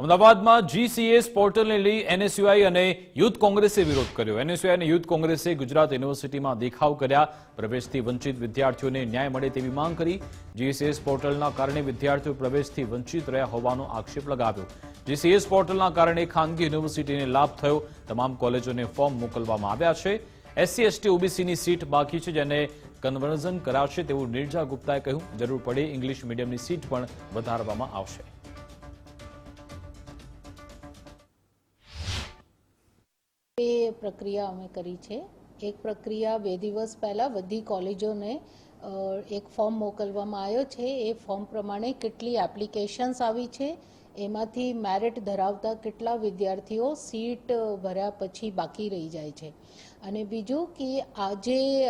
અમદાવાદમાં જીસીએસ પોર્ટલને લઈ એનએસયુઆઈ અને યુથ કોંગ્રેસે વિરોધ કર્યો. એનએસયુઆઈ અને યુથ કોંગ્રેસે ગુજરાત યુનિવર્સિટીમાં દેખાવ કર્યા. પ્રવેશથી વંચિત વિદ્યાર્થીઓને ન્યાય મળે તેવી માંગ કરી. જીસીએસ પોર્ટલના કારણે વિદ્યાર્થીઓ પ્રવેશથી વંચિત રહ્યા હોવાનો આક્ષેપ લગાવ્યો. જીસીએસ પોર્ટલના કારણે ખાનગી યુનિવર્સિટીને લાભ થયો. તમામ કોલેજોને ફોર્મ મોકલવામાં આવ્યા છે. એસસી એસટી ઓબીસીની સીટ બાકી છે જેને કન્વર્ઝન કરાશે તેવું નિર્જા ગુપ્તાએ કહ્યું. જરૂર પડે ઇંગ્લિશ મીડિયમની સીટ પણ વધારવામાં આવશે. બે પ્રક્રિયા અમે કરી છે. એક પ્રક્રિયા બે દિવસ પહેલાં બધી કોલેજોને એક ફોર્મ મોકલવામાં આવ્યો છે. એ ફોર્મ પ્રમાણે કેટલી એપ્લિકેશન્સ આવી છે એમાંથી મેરિટ ધરાવતા કેટલા વિદ્યાર્થીઓ સીટ ભર્યા પછી બાકી રહી જાય છે? અને બીજું કે આજે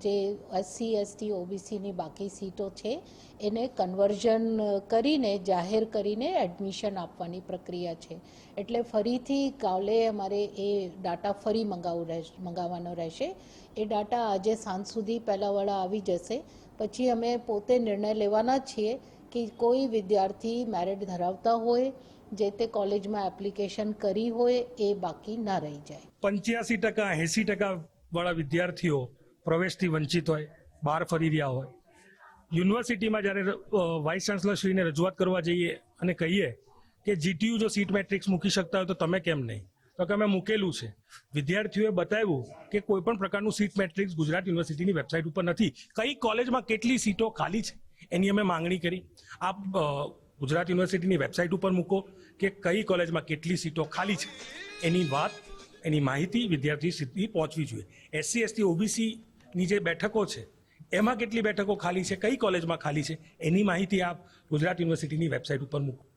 જે એસસી, એસટી, ઓબીસીની બાકી સીટો છે, એને કન્વર્ઝન કરીને, જાહેર કરીને એડમિશન આપવાની પ્રક્રિયા છે. એટલે ફરીથી કાલે અમારે એ ડાટા ફરી મંગાવવું રહેશે, મંગાવવાનો રહેશે. એ ડાટા આજે સાંજ સુધી પહેલાંવાળા આવી જશે. પછી અમે પોતે નિર્ણય લેવાના છીએ કે કોઈ વિદ્યાર્થી મેરિટ ધરાવતા હોય, જે તે કોલેજમાં એપ્લિકેશન કરી હોય, એ બાકી ના રહી જાય. પંચ્યાસી ટકા, એંસી ટકા વાળા વિદ્યાર્થીઓ પ્રવેશથી વંચિત હોય, બહાર ફરી રહ્યા હોય. યુનિવર્સિટીમાં જ્યારે વાઇસ ચાન્સલરશ્રીને રજૂઆત કરવા જઈએ અને કહીએ કે જીટીયુ જો સીટ મેટ્રિક્સ મૂકી શકતા હોય તો તમે કેમ નહીં? તો કે અમે મૂકેલું છે. વિદ્યાર્થીઓએ બતાવ્યું કે કોઈ પણ પ્રકારનું સીટ મેટ્રિક્સ ગુજરાત યુનિવર્સિટીની વેબસાઇટ ઉપર નથી. કઈ કોલેજમાં કેટલી સીટો ખાલી છે? એની અમે માંગણી કરી. આપ ગુજરાત યુનિવર્સિટીની વેબસાઇટ ઉપર મૂકો કે કઈ કોલેજમાં કેટલી સીટો ખાલી છે. એની વાત, એની માહિતી વિદ્યાર્થી સુધી પહોંચવી જોઈએ. એસસી, એસટી, ઓબીસીની જે બેઠકો છે, એમાં કેટલી બેઠકો ખાલી છે, કઈ કોલેજમાં ખાલી છે, એની માહિતી આપ ગુજરાત યુનિવર્સિટીની વેબસાઇટ ઉપર મૂકો.